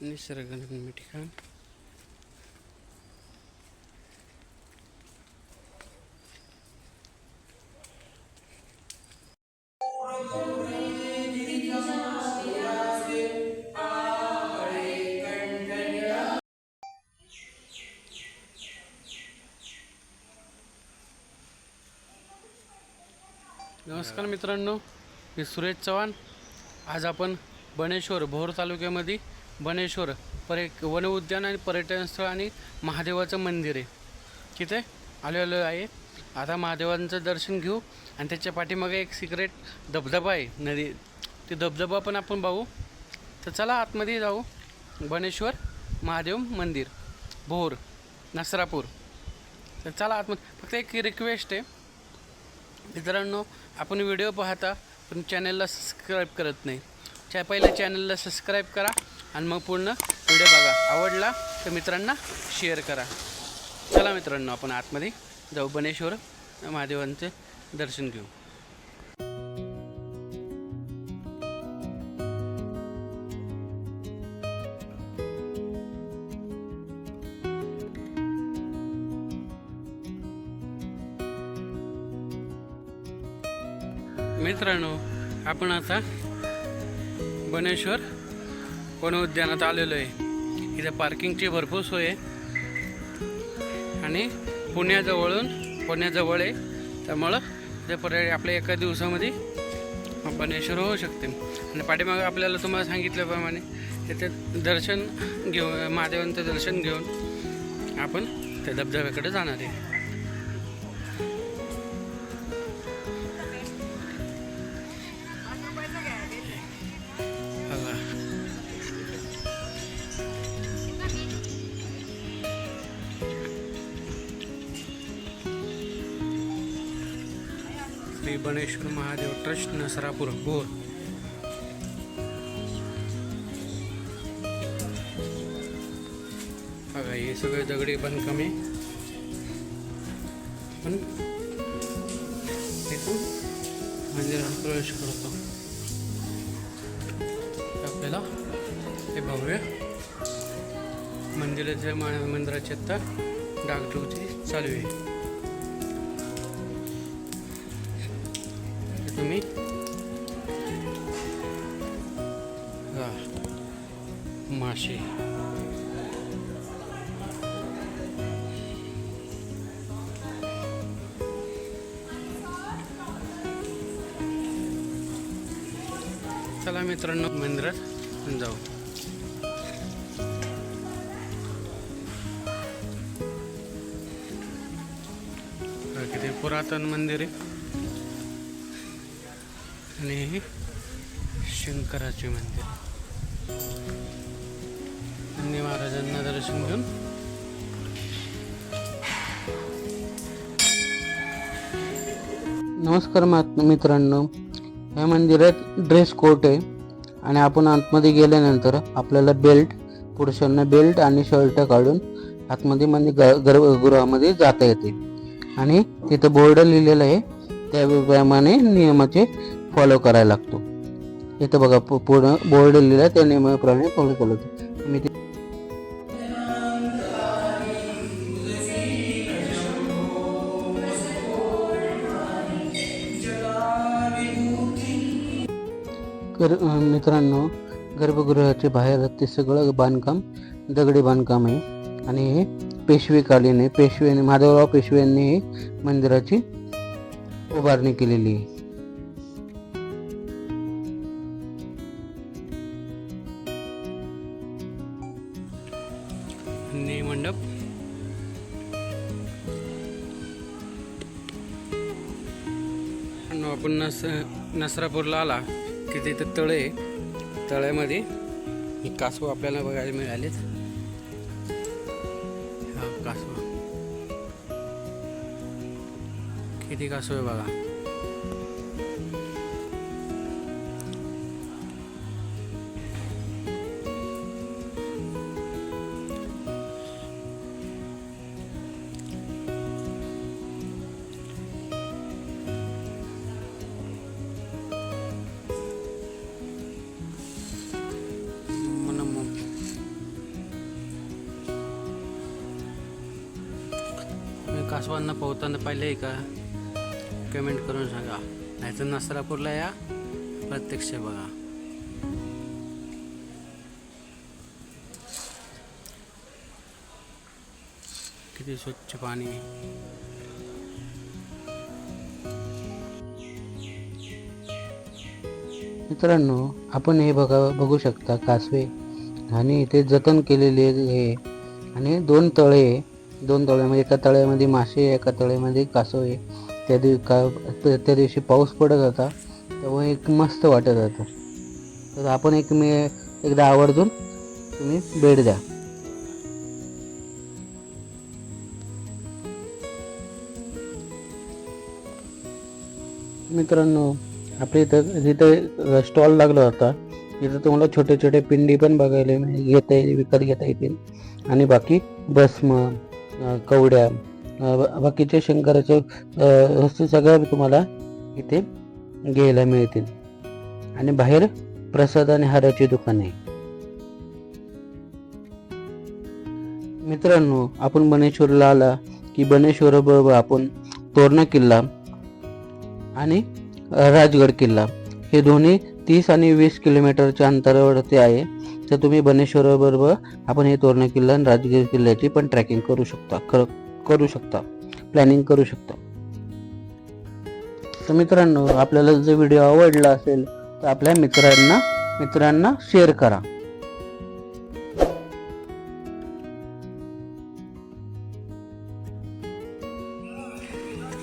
निसर्गरम्य ठिकाण. नमस्कार मित्रांनो मी सुरेश चव्हाण. आज आपण बनेश्वर भोर तालुक्यामध्ये बनेश्वर पर्य वन उद्यान आणि पर्यटन स्थळ आणि महादेवाचं मंदिर आहे. तिथे आलेलो आहे. आता महादेवांचं दर्शन घेऊ आणि त्याच्या पाठीमागे एक सिक्रेट धबधबा आहे नदी. ते धबधबा पण आपण बघू तर चला आतमध्ये जाऊ. बनेश्वर महादेव मंदिर भोर नसरापूर. तर चला आतमध्ये. फक्त एक रिक्वेस्ट आहे. मित्रांनो आपण व्हिडिओ पाहता पण चॅनलला सबस्क्राईब करत नाही. च्या पहिल्या चॅनलला सबस्क्राईब करा. आणि मग पूर्ण व्हिडिओ बघा. आवडला तर मित्रांना शेअर करा. चला मित्रांनो आपण आतमध्ये जाऊ. बनेश्वर महादेवांचे दर्शन घेऊ. मित्रांनो आपण आता बनेश्वर वन उद्यानात आलेलो आहे. इथे पार्किंगची भरपूर सोय आहे. आणि पुण्याजवळून पुण्याजवळ आहे. त्यामुळं ते पर्याय आपल्या एका दिवसामध्ये बनेश्वर होऊ शकते. आणि पाठीमागं आपल्याला तुम्हाला सांगितल्याप्रमाणे इथे दर्शन घेऊन महादेवांचं दर्शन घेऊन आपण त्या धबधब्याकडे जाणार आहे. बनेश्वर महादेव ट्रस्ट नसरापूर भोर बघा हे सगळे दगडी पण कमी. पण तिथून मंदिरात प्रवेश करतो. आपल्याला हे भव्य मंदिराच्या मा- मंदिराची आता डागडुजी चालू आहे. हे तुम्ही? हा, मासे चला मित्रांनो मंदिरात जाऊ. किती पुरातन मंदिर आहे. आणि हे शंकराचे मंदिर. त्यांनी महाराजांना दर्शन घेऊन. नमस्कार मित्रांनो. या मंदिरात ड्रेस कोट आहे आणि आपण आतमध्ये गेल्यानंतर आपल्याला बेल्ट पुरुषांना बेल्ट आणि शर्ट काढून आतमध्ये म्हणजे गर्भगृहामध्ये जाता येते. आणि तिथं बोर्ड लिहिलेलं आहे. त्याप्रमाणे नियमाचे फॉलो करायला लागतो. इथं बघा पूर्ण बोर्ड लिहिला आहे त्या नियमाप्रमाणे फॉलो करतो मी ते कर मित्रांनो गर्भगृहाचे बाहेर ते सगळं बांधकाम दगडी बांधकाम आहे. आणि हे पेशवेकालीन आहे. पेशवेने माधवराव पेशव्यांनी हे मंदिराची उभारणी केलेली आहे. नस नसरापूरला आला की तिथं तळे तळ्यामध्ये ही कासव आपल्याला बघायला मिळालेत. हा कासव. किती कासव आहे बघा. कासवांना पोहताना पाहिले का कमेंट करून सांगा. नाहीतर नसरापूरला या. प्रत्यक्ष बघा. किती स्वच्छ पाणी. मित्रांनो आपण हे बघा बघू शकता कासवे. आणि इथे जतन केलेले हे आणि दोन तळे दोन तळ्यामध्ये एका तळ्यामध्ये मासे आहे, एका तळ्यामध्ये कासव. आहे त्या दिव का त्या दिवशी पाऊस पडत होता तेव्हा एक मस्त वाटत होतं. तर आपण एक मी एकदा आवर्जून तुम्ही भेट द्या. मित्रांनो आपल्या इथं जिथं स्टॉल लागला होता तिथं तुम्हाला छोटे छोटे पिंडी पण बघायला घेता येईल विकत घेता येतील. आणि बाकी भस्म कवड्या बाकीचे शंकराचे वस्तू सगळ्या तुम्हाला इथे घ्यायला मिळतील. आणि बाहेर प्रसाद आणि हाराची दुकान आहे. मित्रांनो आपण बनेश्वरला आला की बनेश्वर बरोबर आपण तोरणा किल्ला आणि राजगड किल्ला हे दोन्ही तीस आणि वीस किलोमीटरच्या अंतरावरती आहे. तर तुम्ही बनेश्वराबरोबर आपण हे तोरणा किल्ला आणि राजगीर किल्ल्याची पण ट्रॅकिंग करू शकता. कर करू शकता. प्लॅनिंग करू शकता. तर मित्रांनो आपल्याला जर व्हिडिओ आवडला असेल तर आपल्या मित्रांना मित्रांना शेअर करा.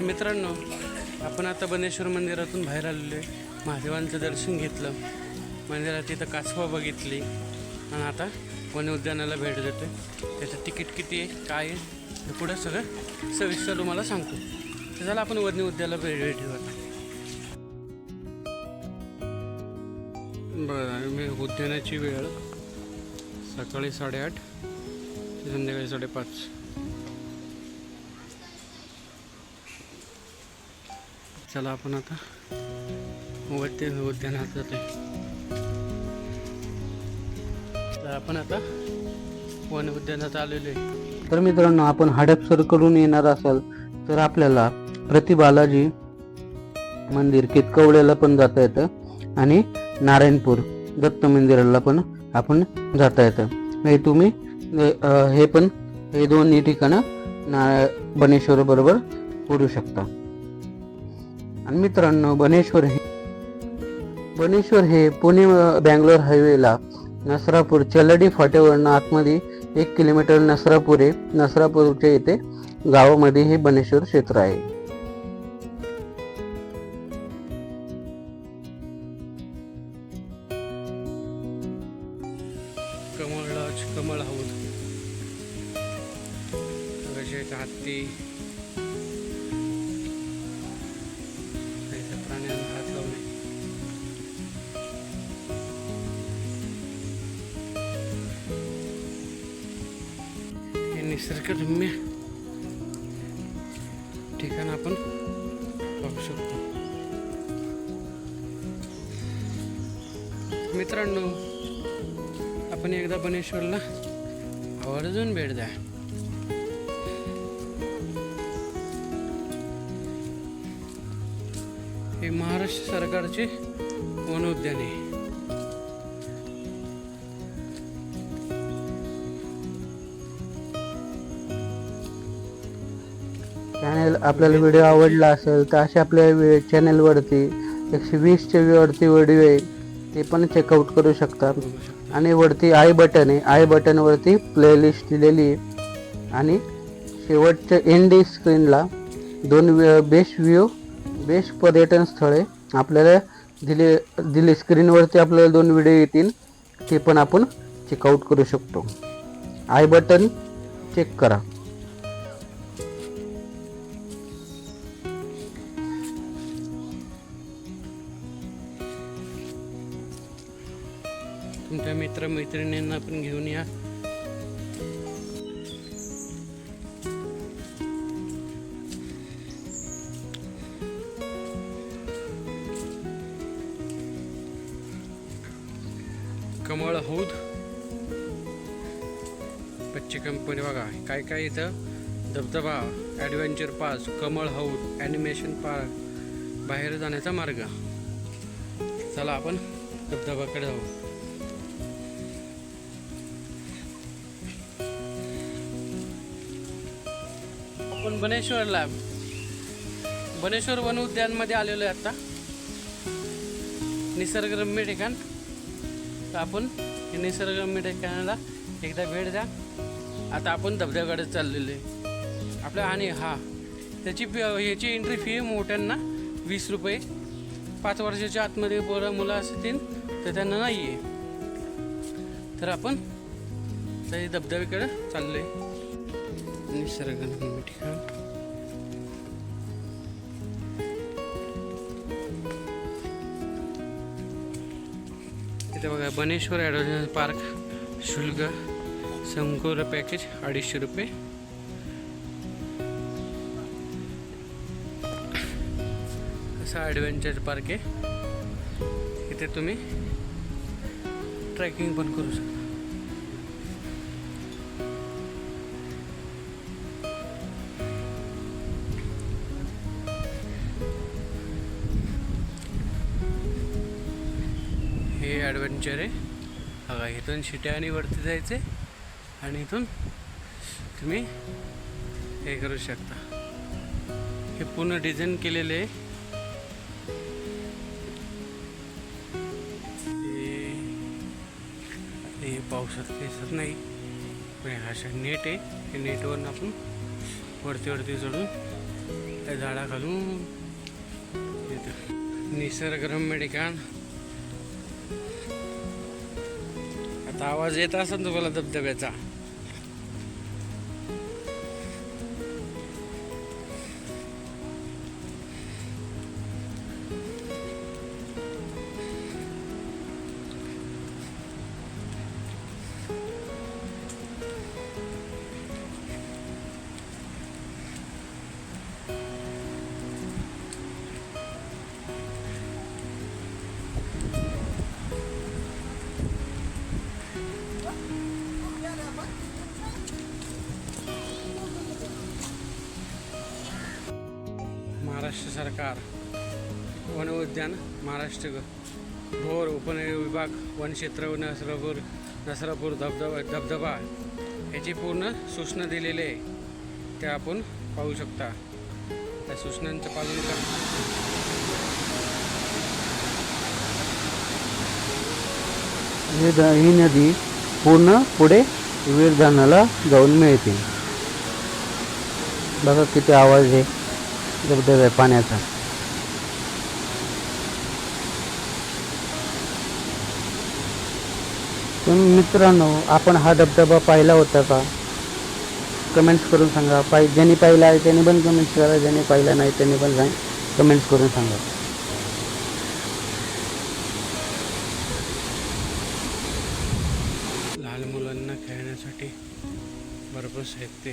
मित्रांनो आपण आता बनेश्वर मंदिरातून बाहेर आलेलो आहे. महादेवांचं दर्शन घेतलं. मंदिरात तिथं कासवा बघितली. आणि आता वन उद्यानाला भेट देतोय. त्याचं तिकीट किती आहे काय आहे हे पुढं सगळं सविस्तर तुम्हाला सांगतो. तर चला आपण वन्य उद्यानाला भेट भेट बरं मी उद्यानाची वेळ सकाळी साडेआठ ते संध्याकाळी साडेपाच. चला आपण आता वरती उद्यानात जातोय. तर आपण आता वन उद्यानात आलेलो आहे. तर मित्रांनो आपण हडपसरकडून येणार असाल तर आपल्याला प्रति बालाजी मंदिर कितकवड्याला पण जाता येतं आणि नारायणपूर दत्त मंदिराला पण आपण जाता येतं. हे तुम्ही हे पण हे दोन्ही ठिकाणं ना बनेश्वर बरोबर करू शकता. आणि मित्रांनो बनेश्वर हे बनेश्वर हे पुणे बँगलोर हायवेला नसरापूर चलडी फाट्यावरनं आतमध्ये एक किलोमीटर नसरापूर आहे. नसरापूरच्या इथे गावामध्ये हे बनेश्वर क्षेत्र आहे. निसर्गरम्य ठिकाण आपण बघू शकतो. मित्रांनो आपण एकदा बनेश्वरला आवर्जून भेट द्या. हे महाराष्ट्र सरकारचे वन चॅनल आपल्याला व्हिडिओ आवडला असेल तर असे आपल्या चॅनलवरती एकशे वीसच्या वरती व्हिडिओ आहे ते पण चेकआउट करू शकता. आणि वरती आय बटन आहे. आय बटनवरती प्लेलिस्ट दिलेली आहे. आणि शेवटच्या एंडी स्क्रीनला दोन बेस्ट व्ह्यू बेस्ट पर्यटन स्थळे आपल्याला दिले दिले. स्क्रीनवरती आपल्याला दोन व्हिडिओ येतील ते पण आपण चेकआउट करू शकतो. आय बटन चेक करा. तुमच्या मित्रमैत्रिणींना पण घेऊन या. कमळ हौद. कच्ची कंपनी बघा काय काय इथं? धबधबा ॲडव्हेंचर पास कमळ हौद ॲनिमेशन पार्क बाहेर जाण्याचा मार्ग. चला आपण धबधबाकडे जाऊ. आपण बनेश्वरला बनेश्वर वन उद्यानमध्ये आलेलो आहे आता. निसर्गरम्य ठिकाण. तर आपण हे निसर्गरम्य ठिकाणाला एकदा भेट द्या. आता आपण धबधब्याकडे चाललेलो आहे. आपल्या आणि हा त्याची फी ह्याची एंट्री फी मोठ्यांना वीस रुपये. पाच वर्षाच्या आतमध्ये पोरं मुलं असतील तर त्यांना नाही आहे तर आपण त्या धबधब्याकडे चाललो आहे निसर्गरम्य ठिकाण इथे बघा बनेश्वर ॲडव्हेंचर पार्क शुल्क संकुल पॅकेज अडीचशे रुपये. असा ॲडव्हेंचर पार्क आहे. इथे तुम्ही ट्रॅकिंग पण करू शकता. पिक्चर आहे बघा इथून शिट्याने वरती जायचे आणि इथून तुम्ही हे करू शकता. हे पूर्ण डिझाईन केलेले आहे. हे- पावसात दिसत नाही पण अशा नेट आहे. हे नेटवरून आपण वरती वरती चढून त्या झाडाखालून येतं. निसर्गरम्य ठिकाण. आता आवाज येत असेल तुम्हाला धबधब्याचा. प्रकार. वन उद्यान महाराष्ट्र भोर उपविभाग वनक्षेत्र नसरापूर नसरापूर धबधबा धबधबा. याची पूर्ण सूचना दिलेली आहे. त्या आपण पाहू शकता. त्या सूचनांचं पालन करा. ही नदी पूर्ण पुढे वीरधानाला जाऊन मिळते. बघा किती आवाज आहे. धबधब्या पाण्याचा. पण मित्रांनो आपण हा धबधबा पाहिला होता का? कमेंट्स करून सांगा. पाहि ज्यांनी पाहिला आहे त्यांनी पण कमेंट्स करा. ज्यांनी पाहिला नाही त्यांनी पण सांग कमेंट्स करून सांगा. लहान मुलांना खेळण्यासाठी भरपूर साहित्य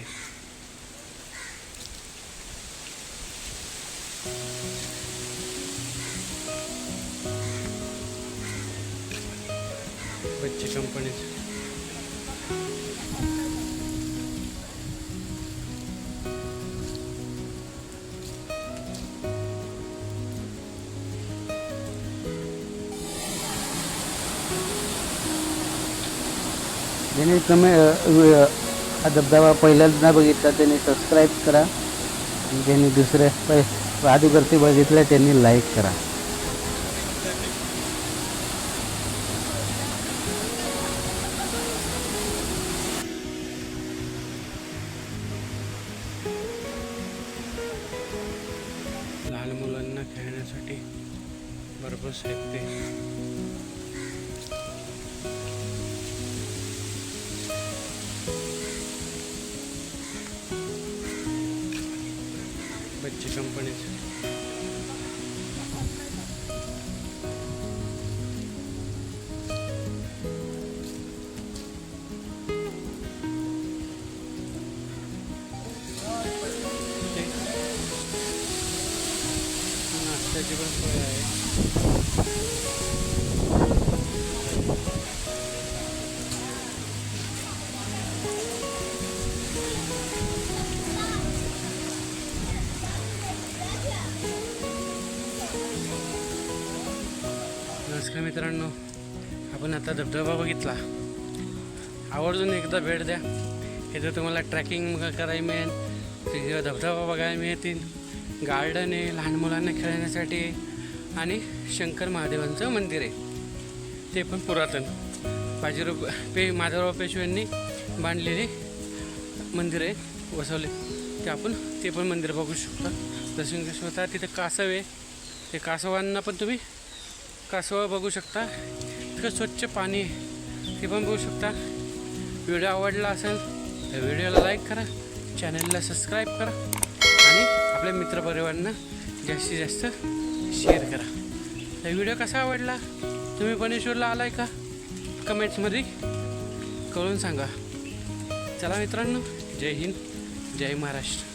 बच्चे कंपनी ज्यांनी कमे हा धबधबा पहिल्यांदा बघितला त्यांनी सबस्क्राईब करा. आणि ज्यांनी दुसऱ्या पै अगोदरती बघितल्या त्यांनी लाईक करा. नमस्कार मित्रांनो. आपण आता धबधबा बघितला. आवर्जून एकदा भेट द्या. इथं तुम्हाला ट्रॅकिंग करायला मिळेल. तिथे धबधबा बघायला मिळतील. गार्डन आहे लहान मुलांना खेळण्यासाठी आणि शंकर महादेवांचं मंदिर आहे. ते पण पुरातन. बाजीराव पे माधवराव पेशव्यांनी बांधलेले मंदिर आहे वसवले. ते आपण ते पण मंदिर बघू शकता. दर्शन घेऊ शकता. तिथे कासव आहे. ते कासवांना पण तुम्ही कासव बघू शकता. तिथं स्वच्छ पाणी ते पण बघू शकता. व्हिडिओ आवडला असेल तर व्हिडिओला लाईक करा चॅनलला सबस्क्राईब करा आणि आपल्या मित्रपरिवारांना जास्तीत जास्त शेअर करा. तर व्हिडिओ कसा आवडला? तुम्ही बनेश्वरला आलाय का? कमेंट्समध्ये कळून सांगा. चला मित्रांनो जय हिंद जय महाराष्ट्र.